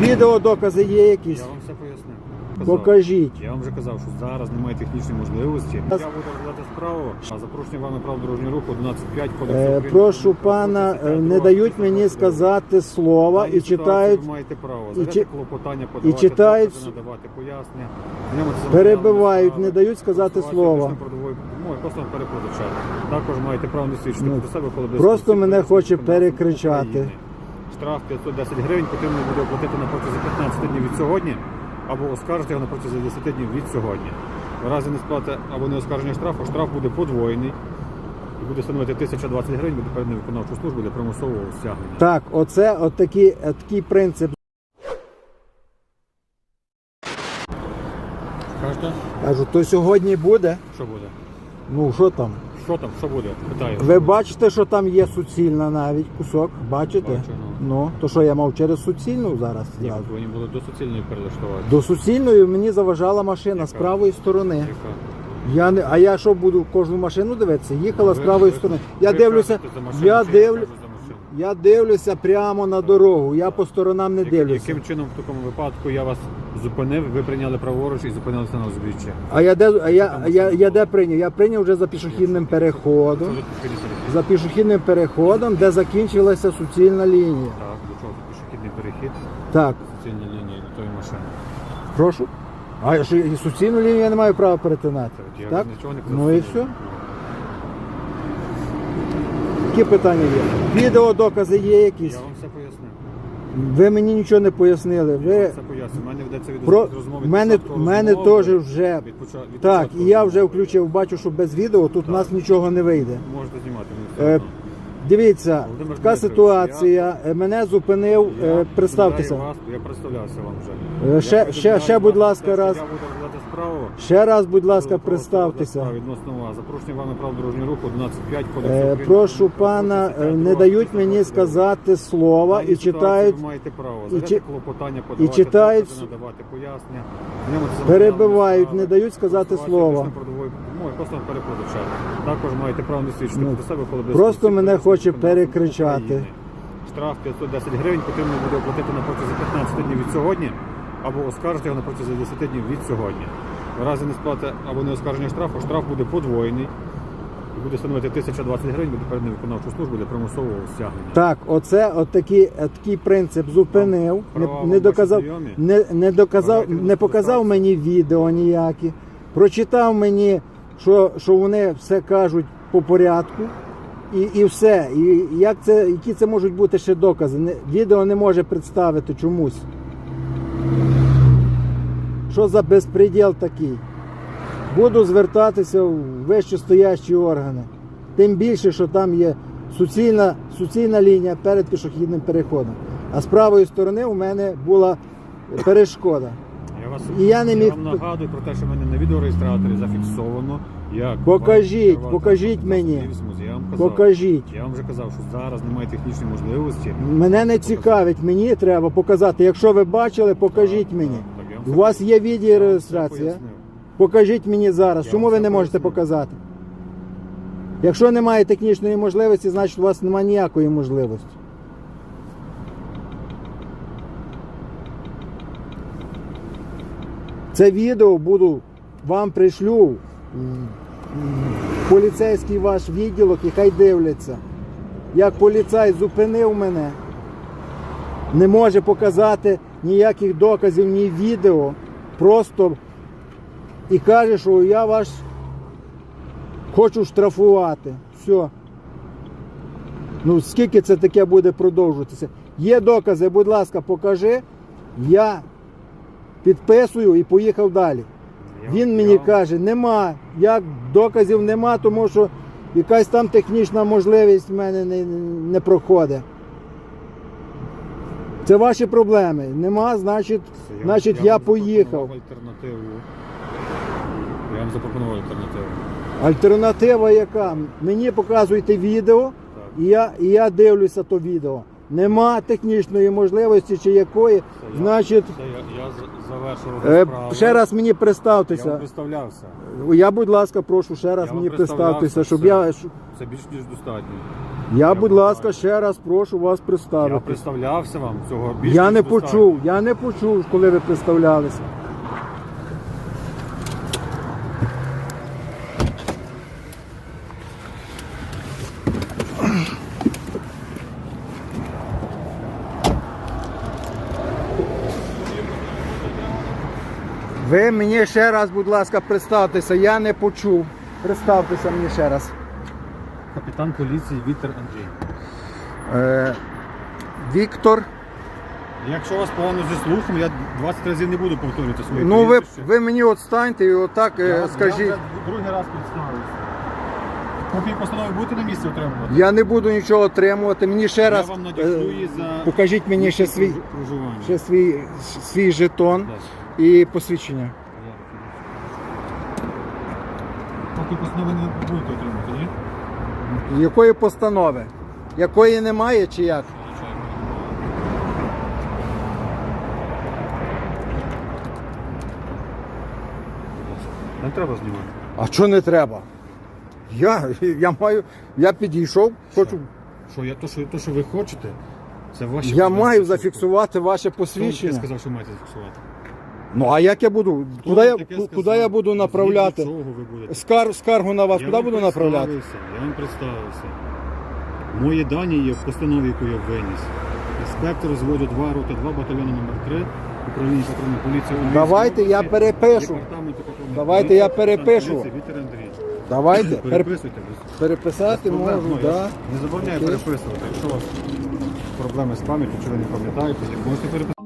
Відеодокази є якісь? Я вам все пояснив. Покажіть. Я вам вже казав, що зараз немає технічної можливості. Я буду розглядати справу, а запрошення вами прав дорожнього руху 11.5 кодексу Е, України. прошу пана, е, не дають мені сказати слова і читають, Ви маєте право і чи- клопотання, подавати читають- докази, надавати пояснення. знайомитися з перебивають, не дають сказати користуватися слова. трудовою допомогою, просто. Також маєте право не свідчити Ну, проти себе, коли без просто мене України. хоче перекричати. Штраф 510 гривень потрібно буде оплатити на протязі 15 днів від сьогодні, або оскаржити його на протязі 10 днів від сьогодні. В разі несплати або не оскарження штрафу, штраф буде подвоєний і буде становити 1020 гривень, буде переданий в виконавчу службу для примусового стягнення. Так, оце от такий, е, такий принцип. Кажете, Кажу, то сьогодні буде. що буде? Ну що там? Що там, що буде? Питаю. Ви бачите, що там є суцільна навіть кусок? Бачите? Бачу, Ну, то що я мав через суцільну зараз? Ні, зразу? Вони були до суцільної перелаштувати. До суцільної мені заважала машина з правої сторони. Яка? Я не, а я що буду кожну машину дивитися? Їхала з правої ви- сторони. Я ви дивлюся, я чи я дивлюся прямо на дорогу. Я по сторонам не дивлюся. Яким чином в такому випадку я вас зупинив, ви прийняли праворуч і зупинилися на узбіччя? А я де а я, а я, я де прийняв? Я прийняв вже за пішохідним переходом. За пішохідним переходом, де закінчилася суцільна лінія. Так, до чого пішохідний перехід, Так, суцільні лінії до тої машини. прошу. А що і суцільну лінію я не маю права перетинати. Я Так? нічого не Ну і все. Які питання є? Відеодокази є якісь? Я вам все пояснив. Ви мені нічого не пояснили. Я вам Ви все пояснив. У мене ведеться від про розмови. в мене, початку мене розмови. теж вже Від поча- від так, початку і я розмови. вже включив, бачу, що без відео тут у нас нічого не вийде. Можете знімати. мені все Е, одно. Дивіться, Володимир така Дмитрович, ситуація. Е, Мене зупинив, Я е, представтеся. вас, Я представлявся вам вже. Е, ще- Я ще- ще, будь ласка, те, що раз. Я буду розглядати справу. Ще раз, будь ласка, Буду представтеся. справу Відносно вас. Запрошення вами прав дорожнього руху 11.5 кодексу Е, України. прошу пана, е, не дають мені сказати слова і читають, Ви маєте право і чи- клопотання, подавати читають- докази, надавати пояснення. перебивають, не дають сказати слова. Просто вам перекладачати. Також маєте право не свідчити Ну, проти себе, коли без просто свідчення мене законодавства хоче України. перекричати. Штраф 510 гривень потрібно буде оплатити на протязі 15 днів від сьогодні, або оскаржити його на протязі 10 днів від сьогодні. В разі несплати або не оскарження штрафу, штраф буде подвоєний і буде становити 1020 гривень, буде переданий в виконавчу службу для примусового стягнення. Так, оце от такий, е, такий принцип зупинив, не, Права не доказав, знайомі? не, не доказав, Бажаєте не показав мені відео ніякі, прочитав мені, що, що вони все кажуть по порядку. І, і все. І як це, які це можуть бути ще докази? Не, відео не може представити чомусь. Що за безпреділ такий? Буду звертатися в вищестоящі органи. Тим більше, що там є суцільна, суцільна лінія перед пішохідним переходом. А з правої сторони у мене була перешкода. Я вас І я не міг- вам нагадую про те, що в мене на відеореєстраторі зафіксовано. Як Покажіть, вам покажіть мені. Я вам казав. Покажіть. Я вам вже казав, що зараз немає технічної можливості. Мене не цікавить, мені треба показати. Якщо ви бачили, покажіть Так, мені. так, я вам У все вас є Я вам все відеореєстрація. пояснив. Покажіть мені зараз. Я Чому вам ви все не можете показати? Якщо немає технічної можливості, значить у вас немає ніякої можливості. Це відео буду вам пришлю поліцейський ваш відділок і хай дивляться. Як поліцай зупинив мене, не може показати ніяких доказів, ні відео. Просто і каже, що я вас хочу штрафувати. Все. Ну, скільки це таке буде продовжуватися? Є докази, будь ласка, покажи. Я підписую і поїхав далі. Він мені каже, нема, як доказів нема, тому що якась там технічна можливість в мене не, не проходить. Це ваші проблеми. Нема, значить, Це значить вам я поїхав. Альтернативу. Я вам запропонував альтернативу. Альтернатива яка? Мені показуєте відео, і я, і я дивлюся то відео. Нема технічної можливості чи якої, Це я- значить, Це я, я з- завершив е, ще раз мені Я вам представтеся. представлявся. Я, будь ласка, прошу ще раз Я вам мені представтеся, щоб все. я. Це більш ніж достатньо. Я, будь ласка, ще раз прошу вас Я представити. представлявся вам цього більш Я не достатньо. почув, я не почув, коли ви представлялися. Ви мені ще раз, будь ласка, представтеся, я не почув. Представтеся мені ще раз. Капітан поліції Віктор Андрій. Е, Віктор. Якщо у вас погано зі слухом, я 20 разів не буду повторювати свої Ну ви, ви мені от станьте і отак е, Я- скажіть. Я вже другий раз представився. Копії постанови будете на місці отримувати? Я не буду нічого отримувати. Мені ще раз вам е, за покажіть мені ще свій, проживання. ще свій, свій жетон Так. І посвідчення. Копії постанови не будете отримувати, ні? Якої постанови? Якої немає чи як? Не треба знімати. А що не треба? Я, я маю, я підійшов, хочу. Що я то, що то, що ви хочете, це ваші Я маю зафіксувати ваше Хто таке посвідчення. сказав, що маєте зафіксувати? Ну а як я буду? Куди я, таке куди сказав? я буду Згідно направляти? чого ви будете? Скар, скаргу на вас, Я куди вам буду направляти? представився, Я вам представився. Мої дані є в постанові, яку я виніс. Інспектор зводу 2, роти 2, батальйону номер 3, управління патрульної поліції. у Давайте я області, перепишу. департаменту патрульної Давайте я перепишу. поліції Віктор Андрій. Давайте. переп- Переписуйте. без Переписати проблем. можу, Ну, я Не забороняю Окей. переписувати. Якщо у вас проблеми з пам'яттю, чи ви не пам'ятаєте, можете переписати.